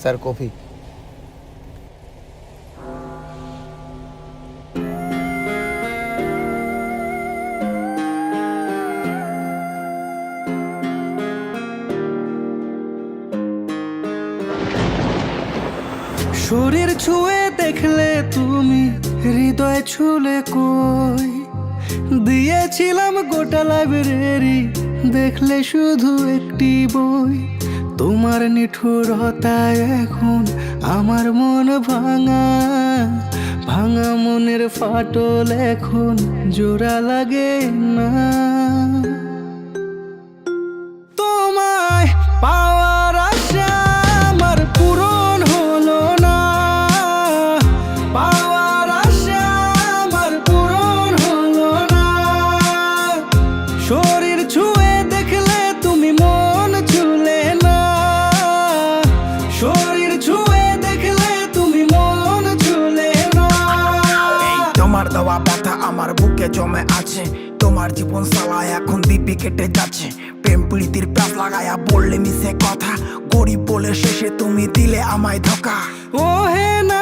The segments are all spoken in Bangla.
Sir, coffee. শরীর ছুঁয়ে দেখলে তুমি হৃদয় ছুলে কই? দিয়েছিলাম গোটা লাইব্রেরি দেখলে শুধু একটি বই। তোমার নিঠুরতা এখন আমার মন ভাঙা ভাঙা মনের ফাটল এখন জোড়া লাগে না। বুকে জমে আছে। তোমার জীবন সালা এখন দিব্যি কেটে যাচ্ছে। প্রেম প্রীতির প্যাস লাগায়া বললে মিশে কথা। গরিব বলে শেষে তুমি দিলে আমায় ধোকা। ও হে নারী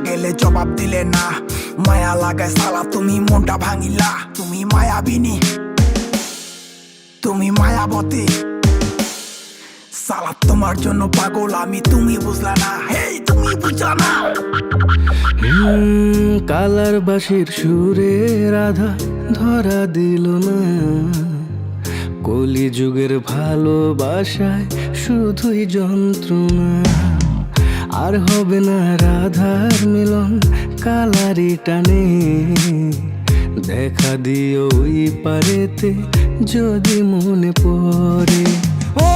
গেলে জবাব দিলে না। মায়া লাগায় সালা, তুমি মনটা ভাঙিলা। তুমি মায়াবিনী, তুমি মায়াবতী। সালা, তোমার জন্য পাগল আমি, তুমি বুঝলা না। হেই, তুমি বুঝলা না। কালার বাসির সুরে রাধা ধরা দিল না। কলি যুগের ভালোবাসায় শুধুই যন্ত্রণা। আর হবে না রাধার মিলন, কালারি টানে। দেখা দিও ওই পারেতে, যদি মনে পড়ে। ও